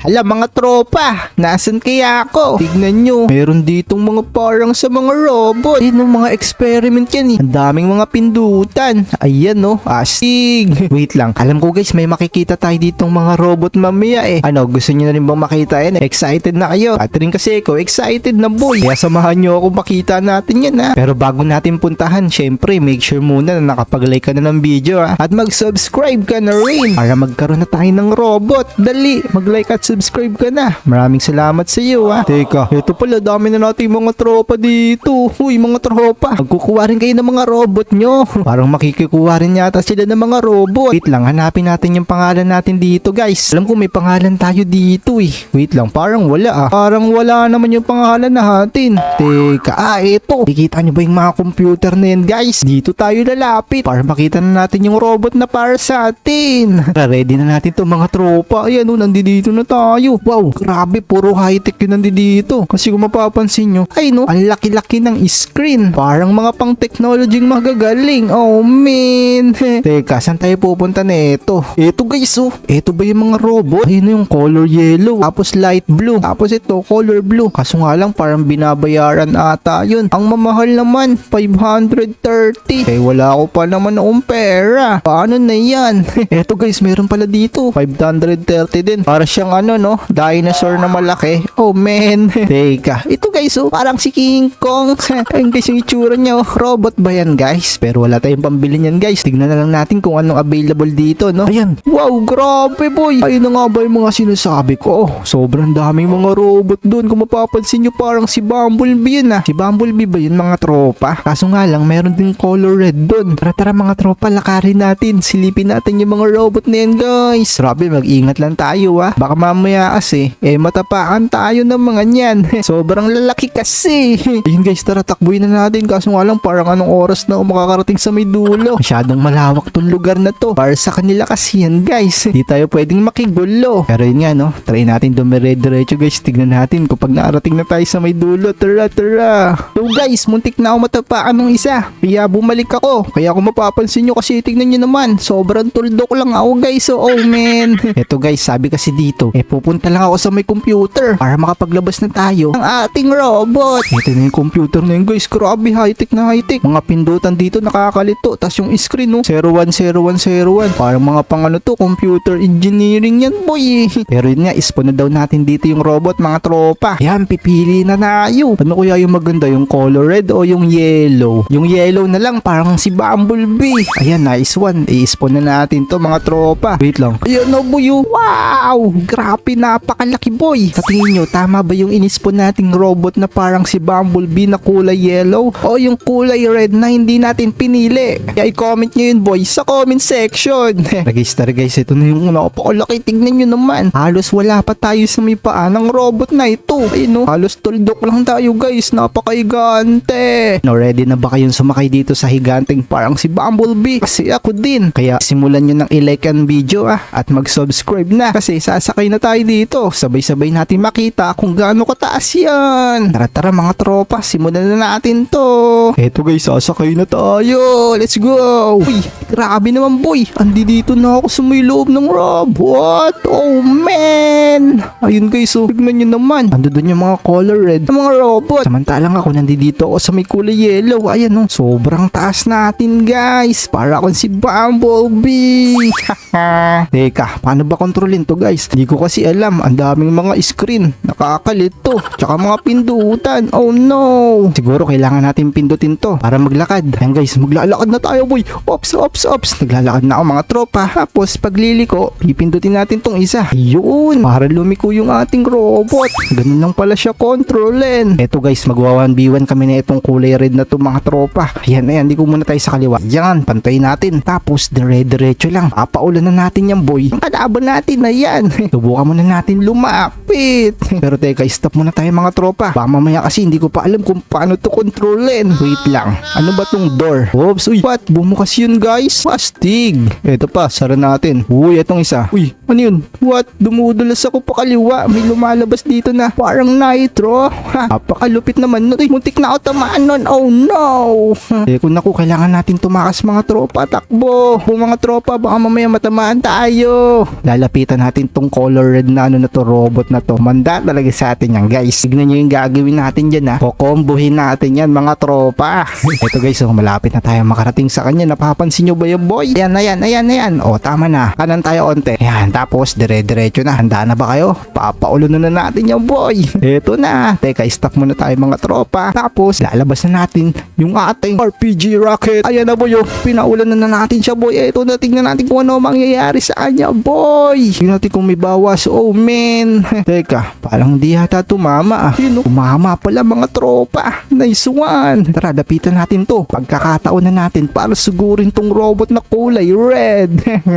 Hala mga tropa, nasan kaya ako? Tignan nyo, meron ditong mga parang sa mga robot. Ayun yung mga experiment yan eh. Ang daming mga pindutan. Ayan no, astig. Wait lang, alam ko guys, may makikita tayo ditong mga robot mamaya eh. Ano, gusto nyo na rin bang makita yan? Excited na kayo? At rin kasi ako, excited na boy. Kaya samahan nyo ako makita natin yan ha. Pero bago natin puntahan, syempre, make sure muna na nakapag-like ka na ng video ha. At mag-subscribe ka na rin para magkaroon na tayo ng robot. Dali, mag-like at subscribe ka na. Maraming salamat sa iyo ha. Teka, ito pala, dami na natin mga tropa dito. Uy, mga tropa. Magkukuha rin kayo ng mga robot nyo. Parang makikikuha rin yata sila ng mga robot. Wait lang, hanapin natin yung pangalan natin dito guys. Alam ko may pangalan tayo dito eh. Wait lang, parang wala ah. Parang wala naman yung pangalan natin. Teka, ah, eto. Kikita nyo ba yung mga computer na yan guys? Dito tayo lalapit para makita na natin yung robot na para sa atin. Ready na natin to mga tropa. Ayan o, nandito na tayo. Wow, grabe, puro high-tech yun nandito. Kasi kung mapapansin nyo, ay no, ang laki-laki ng screen. Parang mga pang technology magagaling. Oh, man. Teka, saan tayo pupunta na ito? Ito guys, oh. Ito ba yung mga robot? Ayun yung color yellow. Tapos light blue. Tapos ito, color blue. Kaso nga lang, parang binabayaran ata yun. Ang mamahal naman, 530. Eh, wala ako pa naman akong pera. Paano na yan? Eto guys, meron pala dito. 530 din. Para siyang ano, no? Dinosaur na malaki. Oh, man. Teka. Ito guys, oh. Parang si King Kong. Ayun guys, yung itsura niya, oh. Robot ba yan, guys? Pero wala tayong pambili niyan, guys. Tignan na lang natin kung anong available dito, no? Ayan. Wow, grabe, boy. Ayun na nga ba yung mga sinasabi ko? Oh, sobrang daming mga robot doon. Kung mapapansin nyo, parang si Bumblebee yun, ah. Si Bumblebee ba yun, mga tropa? Kaso nga lang, meron din color red doon. Tara, tara, mga tropa, lakarin natin. Silipin natin yung mga robot na yan, guys. Grabe, mag-ingat lang tayo, ah. Baka mamaya kasi, eh, matapakan tayo ng mga niyan. Sobrang lalaki kasi. Ayun, guys, tara, takbuhin na natin. Kaso nga lang, parang anong oras na makakarating sa may dulo. Masyadong malawak tong lugar na to. Para sa kanila kasi yan, guys. Di tayo pwedeng makigulo. Pero yun nga, no, try natin dumire-diretso, guys. Tignan natin kung pag nakarating na tayo sa may dulo. Tara, tara. So, guys, muntik na ako matapaan ng isa. Kaya bumalik ako. Kaya kung mapapansin nyo kasi tignan nyo naman. Sobrang tuldok lang ako, guys. So, oh, man. Eto, guys, sabi kasi dito, eh, pupunta lang ako sa may computer para makapaglabas na tayo ng ating robot. Ito na yung computer na yun, guys. Grabe, high-tech na high-tech. Mga pindutan dito nakakalito. Tapos yung screen, no? 010101. Parang mga pang ano to, computer engineering yan, boy. Pero yun nga, ispo na daw natin dito yung robot, mga tropa. Yan, pipili na tayo. Ano kaya yung maganda, yung color red o yung yellow? Yung yellow na lang, parang si Bumblebee. Ayan, nice one. I-spawn na natin to, mga tropa. Wait lang. Ayan na, boy. oh. Wow! Grabe, napakalaki, boy. Sa tingin nyo, tama ba yung inispawn nating robot na parang si Bumblebee na kulay yellow? O yung kulay red na hindi natin pinili? Kaya i-comment nyo yun, boy, sa comment section. Register, guys. Ito na yung napakalaki. Tignan nyo naman. Halos wala pa tayo sa may paa ng robot na ito. Ayun, no? Halos tuldok lang tayo, guys. Napakahigante. No, ready na ba kayong sumakay dito sa higanteng parang si Bumblebee? Kasi ako din. Kaya simulan nyo ng i-like ang video ah, at mag-subscribe na. Kasi sasakay na tayo dito. Sabay-sabay natin makita kung gaano kataas yan. Tara tara mga tropa, simulan na natin to. Eto guys, sasakay na tayo. Let's go. Uy, grabe naman boy. Andi dito na ako sa may loob ng robot. Oh man. Ayun guys, oh. Tignan nyo naman. Ando doon yung mga color red ng mga robot. Samantalang ako nandito ako sa may kulay yellow. Ayan oh. Sobrang taas natin guys. Para akong si Bumblebee. Teka, paano ba kontrolin to guys? Hindi ko kasi alam. Ang daming mga screen. Nakakalito. Tsaka mga pindutan. Oh no. Siguro kailangan natin pindutin to para maglakad. Ayan guys, maglalakad na tayo boy. Ops, ops, ops. Naglalakad na ako mga tropa. Tapos pagliliko, pipindutin natin tong isa. Ayun. Para lumiko yung ating robot. Ganun lang pala siya kontrolin. Eto guys, magwa 1v1 kami na itong kulay red na to mga tropa. Ayan, ayan. Di ko muna tayo sa kaliwa. Yan, pantay natin. Tapos dire-diretso lang. Papaulan na natin yan boy. Ang kalaban natin na yan. Subukan muna natin lumapit. Pero teka, stop muna tayo mga tropa. Baka mamaya kasi hindi ko pa alam kung paano to kontrolin. Wait lang. Ano ba tong door? Oops, uy. What? Bumukas yun guys. Pastig. Ito pa, sara natin. Uy, itong isa. Uy, ano yun? What? Dumudulas ako pa kaliwa. May lumalabas dito na parang nitro. Ha, napakalupit naman. Uy, muntik na ako tamaan nun. Oh no! Eh kung naku, kailangan natin tumakas mga tropa. Takbo! Kung mga tropa, baka mamaya matamaan tayo. Lalapitan natin tong color red na ano na to, robot na to. Manda talaga sa atin yan guys. Tignan nyo yung gagawin natin dyan ha. Kokombohin natin yan mga tropa. Ito guys, oh, malapit na tayo makarating sa kanya. Napapansin nyo ba yung boy? Ayan, ayan, ayan, ayan. O, tama na. Kanan tayo onte. Ayan, tapos dire-diretso na. Handa na ba kayo? Papaulo na na natin yung boy. Ito na. Teka, stop muna tayo mga tropa. Tapos, lalabas na natin yung ating RPG rocket. Ayan na boy, oh. Pinaulan na na natin siya boy. Ito na, tingnan natin kung ano ang mangyayari sa kanya boy. Tingnan natin kung may bawas. Oh man. Teka, parang di yata tumama ah. Yun, oh. Tumama pala mga tropa. Nice one. Tara, dapitan natin to. Pagkakataon na natin para sugurin tong robot na kulay red.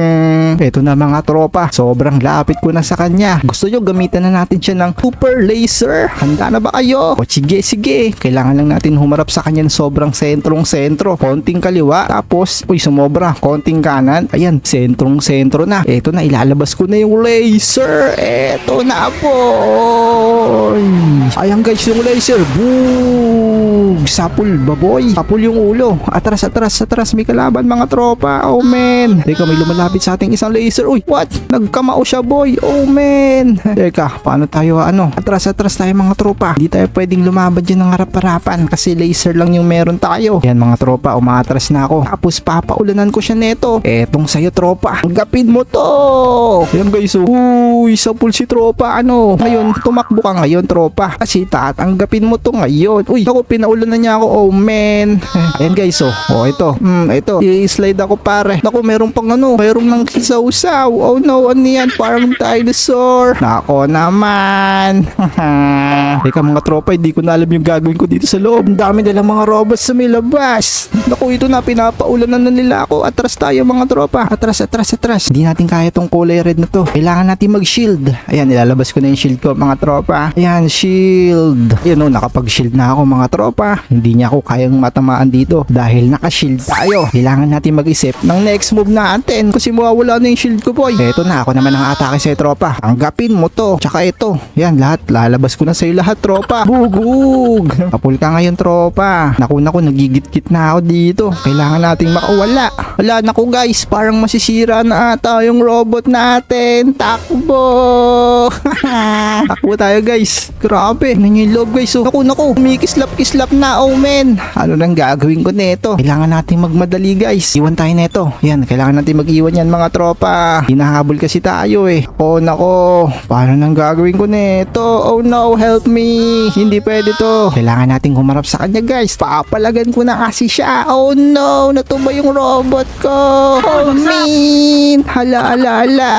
Ito na mga tropa. Sobrang lapit ko na sa kanya. Gusto nyo gamitan na natin siya ng super laser? Handa na ba kayo? O sige, sige. Kailangan lang natin humarap sa kanya ng sobrang sentrong sentro. Konting kaliwa. Tapos, uy, sumobra. Konting kanan. Ayan, sentrong sentro na. Ito na, ilalabas ko na yung laser. Ito na po. Ayan guys, yung laser. Boom! Sapul, baboy. Sapul yung ulo. Atras, atras, atras. May kalaban mga tropa. Oh man. Teka, may lumalapit sa ating isang laser. Uy, what? Nagkamao siya boy. Oh man. Teka, paano tayo ano? Atras, atras tayo mga tropa. Hindi tayo pwedeng lumaban dyan ng harap-harapan kasi laser lang yung meron tayo. Yan mga tropa, umaatras na ako. Tapos papaulanan ko siya neto. Etong sa'yo tropa. Tanggapin mo to. Yan guys, oh. Uy, sapul si tropa. Ano? Ngayon, tumakbo ka ngayon tropa. Kasi tatanggapin mo to ngayon. Uy, ako pinaulan na niya ako. Oh man. Ayan guys, oh. Oh, ito. Hmm, ito. I-slide ako pare. Naku, meron pang ano. Meron ng kisaw-saw. Oh no, ano yan? Parang dinosaur. Nako naman. Teka mga tropa, hindi ko na alam yung gagawin ko dito sa loob. Ang dami nilang mga robots sa may labas. Naku, ito na. Pinapaulan na, nila ako. Atras tayo mga tropa. Atras, atras, atras. Hindi natin kaya tong kulay red na to. Kailangan natin mag-shield. Ayan, nilalabas ko na yung shield ko mga tropa. Ayan, shield. Ayan o, nakapag-shield na ako mga tropa. Hindi niya ako kayang matamaan dito dahil naka-shield tayo. Kailangan natin mag-isip ng next move natin kasi mawawala na yung shield ko boy. Eto na, ako naman ang atake sa'yo tropa. Tanggapin mo to. Tsaka ito. Yan, lahat. Lalabas ko na sa'yo lahat tropa. Bugug! Kapul ka ngayon tropa. Naku, naku, nagigit-git na ako dito. Kailangan nating makawala. Wala, naku guys, parang masisira na ata yung robot natin. Takbo! Takbo tayo guys. Grabe, ano yung loob guys. Oh. Naku, naku, umikislap-kislap na. Oh man, ano nang gagawin ko nito? Kailangan nating magmadali guys. Iwan tayo nito. Yan, kailangan natin mag-iwan yan mga tropa. Hinahabol kasi tayo eh. Oh nako, paano nang gagawin ko nito? Oh no, help me. Hindi pwede to. Kailangan nating humarap sa kanya guys. Papalagan ko na kasi siya. Oh no, natumba yung robot ko. Oh man, hala hala hala.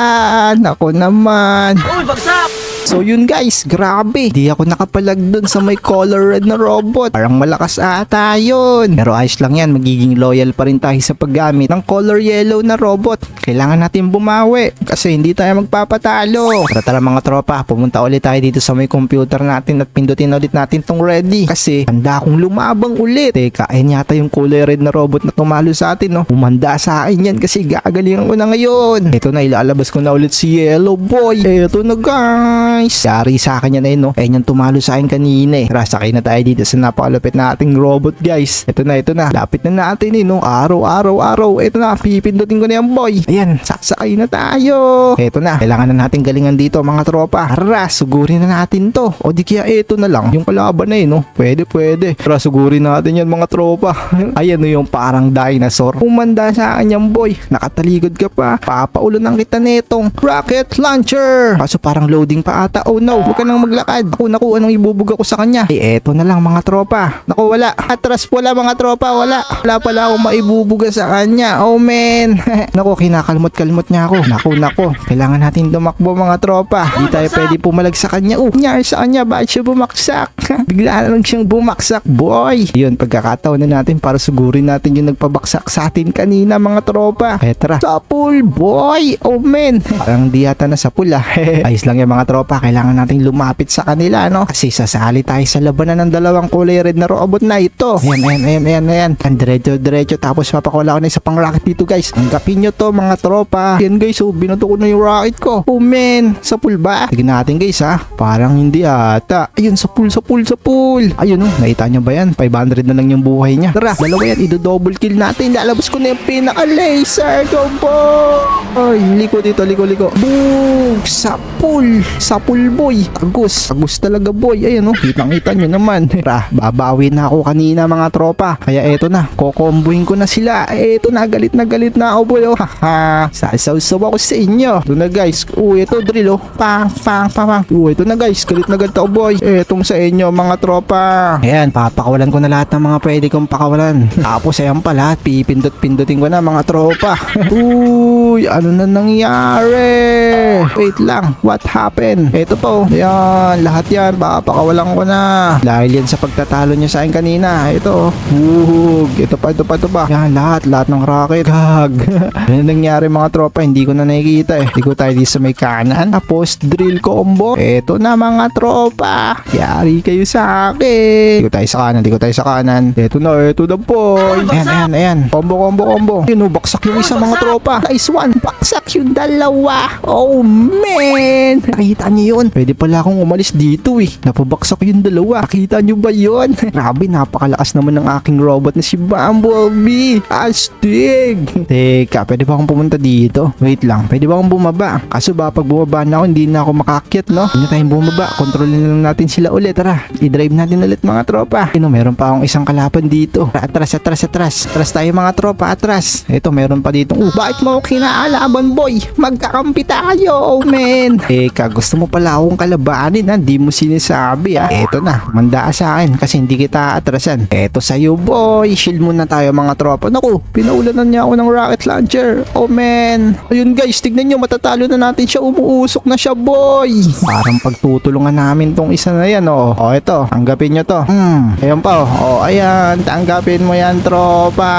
Nako naman naman. Uy, bagsak! So yun guys, grabe. Di ako nakapalag dun sa may color red na robot. Parang malakas ata yun. Pero ayos lang yan, magiging loyal pa rin tayo sa paggamit ng color yellow na robot. Kailangan natin bumawi kasi hindi tayo magpapatalo. Tara tara mga tropa, pumunta ulit tayo dito sa may computer natin at pindutin ulit natin tong ready. Kasi handa akong lumabang ulit. Teka, ayan yata yung color red na robot na tumalo sa atin no. Umanda sa akin yan kasi gagalingan ko na ngayon. Ito na, ilalabas ko na ulit si Yellow Boy. Ito na guys. Yari sa akin yan eh no. Ayan yung tumalo sa akin kanina eh. Tara, sakay na tayo dito sa napakalupit nating robot guys. Ito na, ito na. Lapit na natin eh no. Araw, araw, araw. Ito na, pipindutin ko na yan boy. Ayan, sasakay na tayo. Ito na, kailangan na natin galingan dito mga tropa. Tara, sugurin na natin to. O di kaya ito na lang. Yung kalaban na eh no. Pwede, pwede. Tara, sugurin natin yan mga tropa. Ayan no yung parang dinosaur. Umanda sa akin yan boy. Nakataligod ka pa. Papaulo ng kita netong rocket launcher. Kaso parang loading pa ata. Oh no, huwag ka nang maglakad. Ako naku, anong ibubuga ko sa kanya? Eh, eto na lang mga tropa. Naku, wala. Atras wala mga tropa, wala. Wala pala akong maibubuga sa kanya. Oh man. naku, kinakalmot-kalmot niya ako. Naku, naku. Kailangan natin tumakbo mga tropa. Di tayo pwede pumalag sa kanya. Oh, nyari sa kanya. Bakit siya bumaksak? Bigla na lang siyang bumaksak, boy. Yun, pagkakataon na natin para sugurin natin yung nagpabaksak sa atin kanina mga tropa. Kaya tara. Sa pool, boy. Oh man. Parang di yata na sa pool ah. Ayos lang yan mga tropa. Tropa, kailangan nating lumapit sa kanila, no? Kasi sasali tayo sa labanan ng dalawang kulay red na robot na ito. Ayan, ayan, ayan, ayan, ayan. Ang diretso, diretso. Tapos papakawala ko na isa pang rocket dito, guys. Tanggapin nyo to, mga tropa. Yan, guys, oh, binato ko na yung rocket ko. Oh, man. Sa pool ba? Tignan natin, guys, ha? Parang hindi ata. Ayun, sa pool, sa pool, sa pool. Ayun, oh. Nakita nyo ba yan? 500 na lang yung buhay niya. Tara, dalawa yan. Ido-double kill natin. Lalabas ko na yung pinaka-laser. Go, boy! Ay, liko dito, liko, liko. Boom! Sa pool. Sa pool, boy. Agus. Agus talaga, boy. Ayan, oh. Kitang-kita nyo naman. Tara, babawi na ako kanina, mga tropa. Kaya eto na. Kokombohin ko na sila. Eto na, galit na galit na ako, boy. Oh, haha. Sasaw-saw ako sa inyo. Ito na, guys. Uy, ito, drill, oh. Pang, pang, pang, pang. Uy, ito na, guys. Galit na galit ako, boy. Etong sa inyo, mga tropa. Ayan, papakawalan ko na lahat ng mga pwede kong pakawalan. Tapos, ayan pa lahat. Pipindot-pindutin ko na, mga tropa. Uy, ano na nangyari? Wait lang, what happened? Ito po, yan, lahat yan, papakawalan ko na. Dahil yan sa pagtatalo niya sa akin kanina. Ito, uhug, ito pa, ito pa, ito pa. Yan, lahat, lahat ng rocket. Gag. ano nangyari mga tropa, hindi ko na nakikita eh. Hindi ko tayo di sa may kanan. Tapos, drill combo. Ito na mga tropa. Yari kayo sa akin. Hindi ko tayo sa kanan, hindi ko tayo sa kanan. Ito na, ito na po. Ayan, ayan, ayan. Combo, combo, combo. Yun, oh, baksak yung isa mga tropa. Nice one. Baksak yung dalawa. Oh, man. Nakita niyo yun? Pwede pala akong umalis dito eh. Napabaksak yung dalawa. Nakita niyo ba yun? Grabe, napakalakas naman ng aking robot na si Bumblebee. Astig. Teka, pwede ba akong pumunta dito? Wait lang, pwede ba akong bumaba? Kaso ba, pag bumaba na ako, hindi na ako makakyat, no? Hindi tayong bumaba. Kontrolin na lang natin sila ulit. Tara, i-drive natin ulit mga tropa. Ino, meron pa akong isang kalaban dito. Atras, atras, atras. Atras tayo mga tropa, atras. Ito, meron pa dito. Oh, bakit mo ako kinaalaban, boy? Magkakampi tayo, oh man. Teka, gusto mo pala akong kalabanin, ha? Di mo sinasabi, ha? Eto na, manda sa akin kasi hindi kita atrasan. Eto sa'yo, boy. Shield muna tayo, mga tropa. Naku, pinaulanan niya ako ng rocket launcher. Oh, man. Ayun, guys, tignan nyo, matatalo na natin siya. Umuusok na siya, boy. Parang pagtutulungan namin tong isa na yan, oh. Oh, ito, tanggapin nyo to. Hmm, ayun pa, oh. Oh, ayan, tanggapin mo yan, tropa.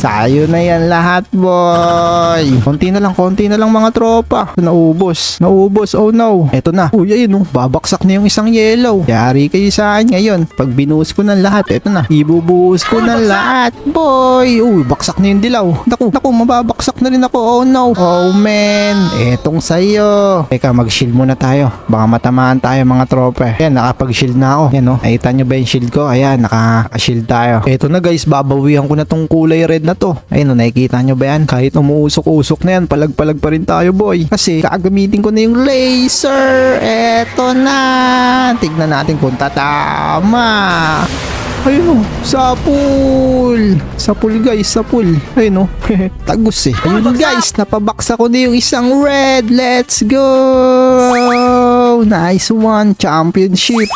Sayo na yan lahat, boy. Konti na lang, konti na lang mga tropa. Naubos, naubos, oh no. Eto na. Uy, ayun, oh. babaksak na yung isang yellow. Yari kayo sa akin ngayon. Pag binuhos ko ng lahat, eto na. Ibubuhos ko ng lahat, boy. Uy, baksak na yung dilaw. Naku, naku, mababaksak na rin ako. Oh no. Oh man, etong sa'yo. Teka, mag-shield muna tayo. Baka matamaan tayo mga tropa. Ayan, nakapag-shield na ako. Ayan, oh. Nakita nyo ba yung shield ko? Ayan, naka-shield tayo. Eto na guys, babawihan ko na tong kulay red na to. Ayun, oh, nakikita nyo ba yan? Kahit umuusok-usok na yan, palag-palag pa rin tayo, boy. Kasi, gagamitin ko na yung laser. Eto na. Tignan natin kung tatama. Ayun o, sa pool. Sa pool guys, sa pool. Ayun o, tagus eh. Ayun guys, napabaksa ko na yung isang red. Let's go! Nice one, championship.